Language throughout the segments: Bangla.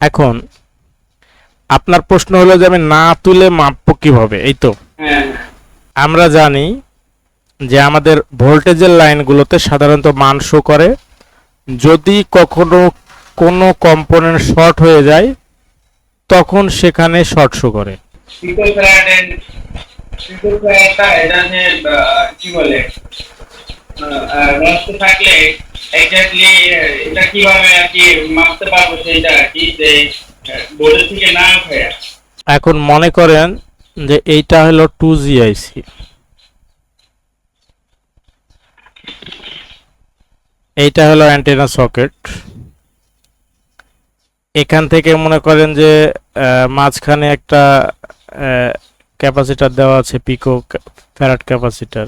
এখন আপনার প্রশ্ন হলো যে আমি না তুলে মাপবো কীভাবে? এই তো। হ্যাঁ। আমরা জানি যে আমাদের ভোল্টেজের লাইনগুলোতে সাধারণত মান শো করে। যদি কখনো কোনো কম্পোনেন্ট শর্ট হয়ে যায় তখন সেখানে শর্ট শো করে। পিকো ফ্যারাডটা এটা কীভাবে আর কি মাপতে পারব সেটা আর কি, যে, বোর্ডের থেকে না উঠে? এখন মনে করেন যে এইটা হলো টু জিআইসি এইটা হলো অ্যান্টেনা সকেট এখান থেকে মনে করেন যে মাঝখানে একটা ক্যাপাসিটার দেওয়া আছে পিকো ফ্যারাট ক্যাপাসিটার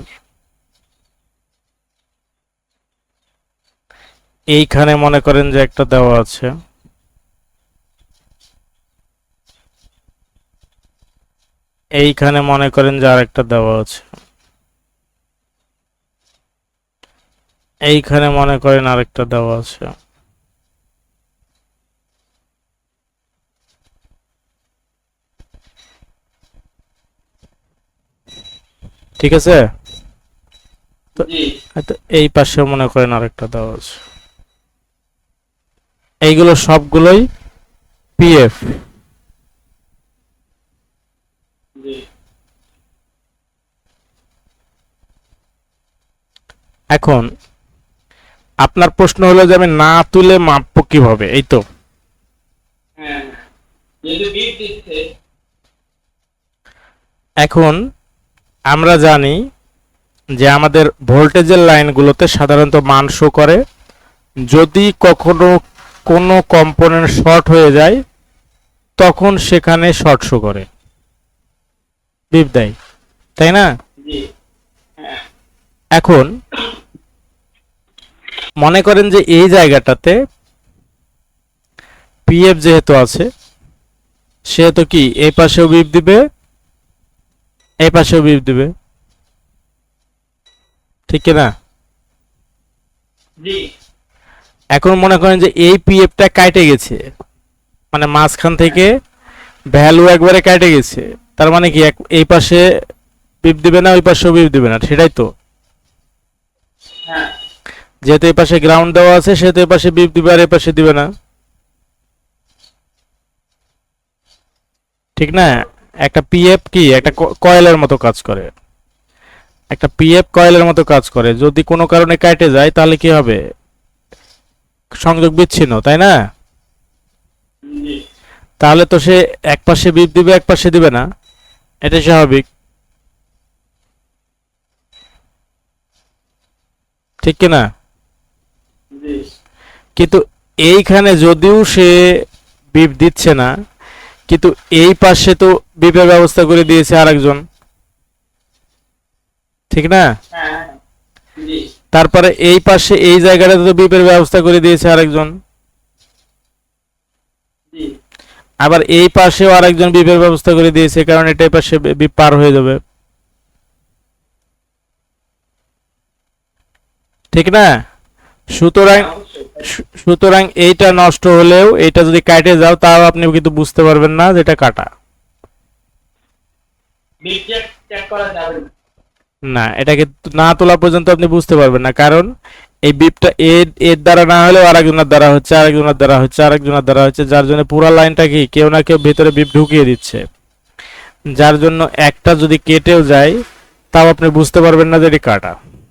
এইখানে মনে করেন যে একটা দেওয়া আছে। এইখানে মনে করেন যে আরেকটা দেওয়া আছে। এইখানে মনে করেন আরেকটা দেওয়া আছে। ঠিক আছে? হয়তো এই পাশে মনে করেন আরেকটা দেওয়া আছে। এইগুলো সবগুলোই পিএফ এখন আপনার প্রশ্ন হলো যে আমি না তুলে মাপবো কীভাবে এই তো। হ্যাঁ এখন আমরা জানি যে আমাদের ভোল্টেজের লাইনগুলোতে সাধারণত মান শো করে। যদি কখনো কোনো কম্পোনেন্ট শর্ট হয়ে যায় তখন সেখানে শর্ট শো করে। বিপ দেয় তাই না? হ্যাঁ। এখন মনে করেন যে এই জায়গাটাতে পিএফ যেহেতু আছে সেহেতু কি এই পাশেও বিপ দিবে এই পাশেও বিপ দিবে? ঠিক না? জি। এখন মনে করেন যে এই পিএফটা কাটে গেছে। মানে মাঝখান থেকে ভ্যালু একবারে কাটে গেছে। তার মানে কি এই পাশে বিপ দিবে না, ওই পাশেও বিপ দিবে না, সেটাই তো। যেহেতু এই পাশে গ্রাউন্ড দেওয়া আছে, সেহেতু এই পাশে বিপ দিবে আর এই পাশে দিবে না। ঠিক না? একটা পিএফ কি? একটা কয়েলের মতো কাজ করে। একটা পিএফ কয়েলের মতো কাজ করে। যদি কোনো কারণে কাটে যায়, তাহলে কি হবে? সংযোগ বিচ্ছিন্ন, তাই না? তাহলে তো সে এক পাশে বিপ দিবে, এক পাশে দিবে না। এটা স্বাভাবিক। ঠিক কি না কিন্তু এইখানে যদিও সে বিপ দিচ্ছে না, কিন্তু এই পাশে তো বিপের ব্যবস্থা করে দিয়েছে আরেকজন। ঠিক না? হ্যাঁ জি তারপরে এই পাশে এই জায়গাটাতে তো বিপের ব্যবস্থা করে দিয়েছে আরেকজন। আবার এই পাশেও আরেকজন বিপের ব্যবস্থা করে দিয়েছে কারণ এটা এই পাশে বিপ পার হয়ে যাবে। ঠিক না? সুতরাং সুতরাং এইটা নষ্ট হলেও এইটা যদি কাটে যাও তাও আপনি কিন্তু বুঝতে পারবেন না যেটা কাটা। চেক করা যাবে। না না, এটাকে না তোলা পর্যন্ত আপনি বুঝতে পারবেন না। কারণ এই বিপটা এর এর দ্বারা না হলেও আরেকজনের দ্বারা হচ্ছে, আরেকজনের দ্বারা হচ্ছে, আরেকজনের দ্বারা হচ্ছে, যার জন্য পুরো লাইনটা কি, কেউ না কেউ ভিতরে বিপ ঢুকিয়ে দিচ্ছে। যার জন্য একটা যদি কেটেও যায়, তাও আপনি বুঝতে পারবেন না যে এটি কাটা।